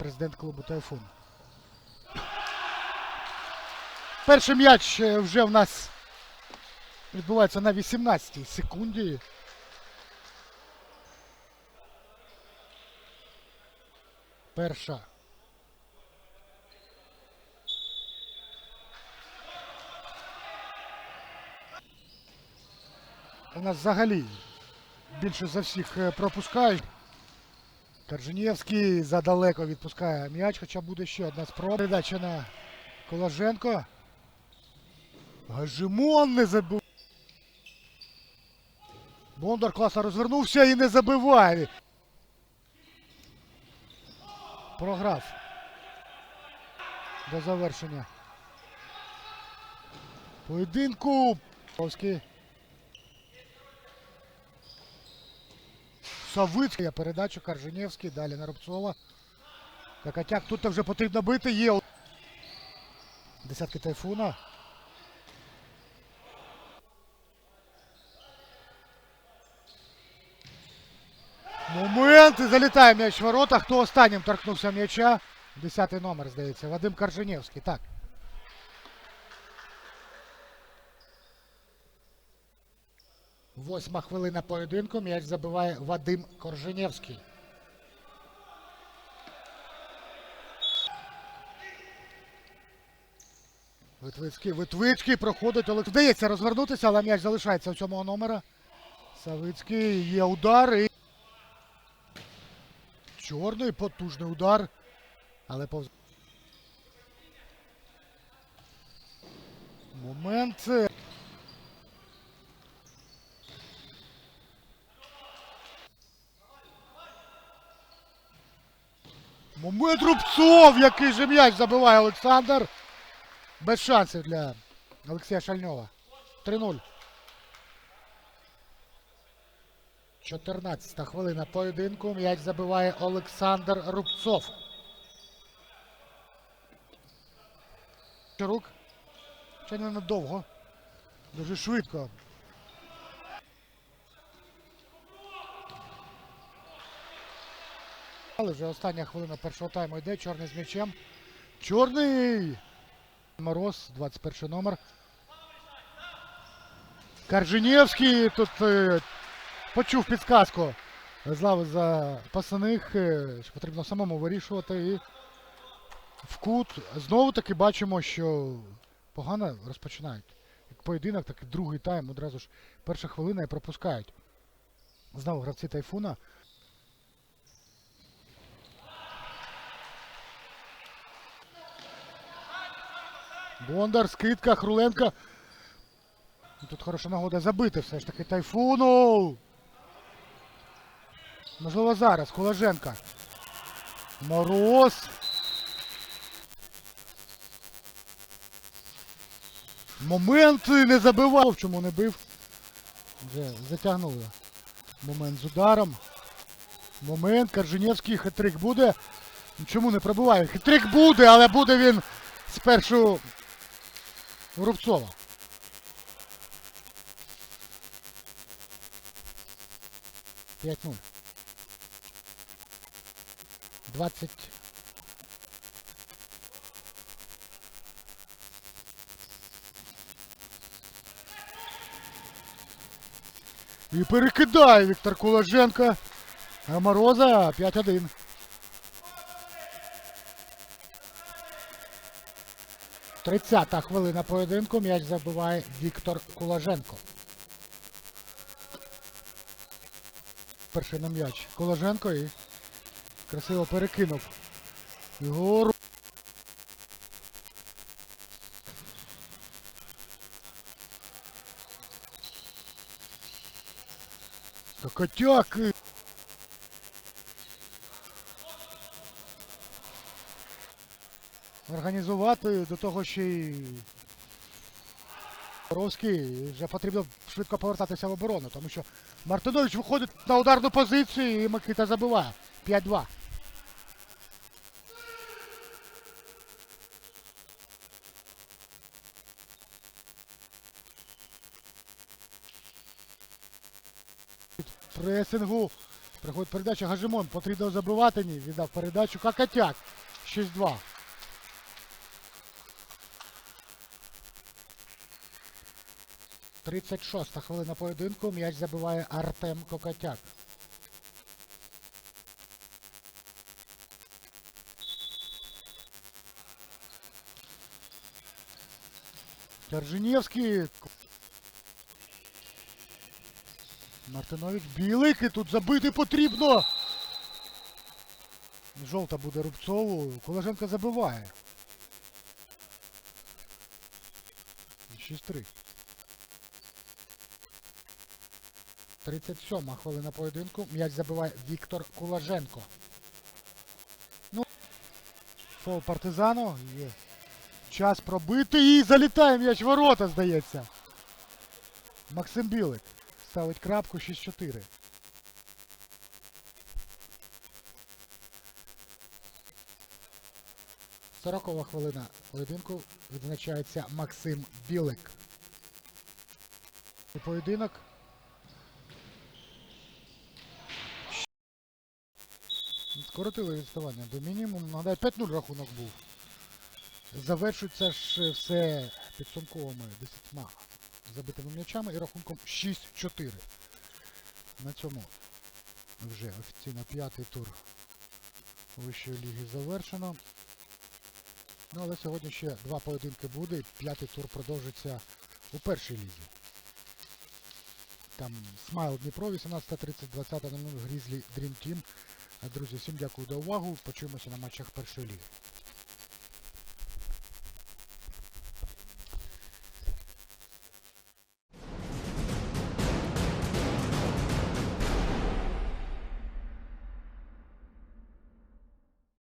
президент клубу Тайфун. Перший м'яч е, вже в нас відбувається на 18-й секунді. Перша. У нас взагалі більше за всіх е, пропускають. Корженєвський задалеко відпускає м'яч, хоча буде ще одна спроба. Передача на Коложенко. Гажимон не забив. Бондар класно розвернувся і не забиває. Програв. До завершення. Поєдинку. Полський. Савицький. Передачу Карженєвський. Далі на Рубцова. Какатяк. Тут вже потрібно бити. Є. Десятки тайфуна. Момент. І залітає м'яч в ворота. Хто останнім торкнувся м'яча? Десятий номер, здається. Вадим Карженєвський. Так. Восьма хвилина поєдинку. М'яч забиває Вадим Корженєвський. Витвицький, Витвицький проходить. Вдається розвернутися, але м'яч залишається у цьому номера. Савицький є удар і. Чорний потужний удар. Але повз. Момент. Момент Рубцов, який же м'яч забиває Олександр. Без шансів для Олексія Шальньова. 3-0. 14 хвилина поєдинку. М'яч забиває Олександр Рубцов. Рук. Ще не надовго. Дуже швидко. Але вже остання хвилина першого тайму йде. Чорний з м'ячем. Чорний! Мороз, 21 номер. Карженєвський тут е, почув підсказку з лави запасаних, е, що потрібно самому вирішувати. І в кут знову таки бачимо, що погано розпочинають. Як поєдинок, так і другий тайм одразу ж перша хвилина і пропускають. Знову гравці тайфуна. Бондар, скидка, Хруленко. Ну, Тут хороша нагода забити все ж таки тайфуну. Можливо, зараз. Куложенка. Мороз. Момент не забивав. Чому не бив? Вже затягнули. Момент з ударом. Момент. Карженєвський хитрик буде. Чому не пробиває? Хитрик буде, але буде він спершу Рубцова. П'ять нуль. Двадцять. І перекидає Віктор Куложенко. А Мороза 5-1. Тридцята хвилина поєдинку. М'яч забиває Віктор Куложенко. Перший на м'яч Куложенко і красиво перекинув. Його котяк! Організувати до того ще й Боровський вже потрібно швидко повертатися в оборону, тому що Мартинович виходить на ударну позицію і Микита забиває. 5-2. Пресингу Приходить передача. Гажимон потрібно забивати. Ні, віддав передачу. Какатяк. 6-2. Тридцять шоста хвилина поєдинку. М'яч забиває Артем Кокатяк. Корженєвський. Мартинович білик і тут забити потрібно. Жовта буде Рубцову. Колеженко забиває. 6-3. 37 хвилина поєдинку. М'яч забиває Віктор Кулаженко. Ну, фол партизану. Є. Час пробити і залітає м'яч ворота, здається. Максим Білик ставить крапку 6-4. Сорокова хвилина поєдинку відзначається Максим Білик. І поєдинок. Скоротили відставання до мінімуму. Нагадаю, 5-0 рахунок був. Завершується ж все підсумковими 10 забитими м'ячами і рахунком 6-4. На цьому вже офіційно п'ятий тур вищої ліги завершено. Ну, але сьогодні ще два поєдинки буде і п'ятий тур продовжиться у першій лізі. Там Смайл Дніпро 18.30, 20.00 Грізлі Dream Team. Друзі, всім дякую за увагу. Почуємося на матчах першої ліги.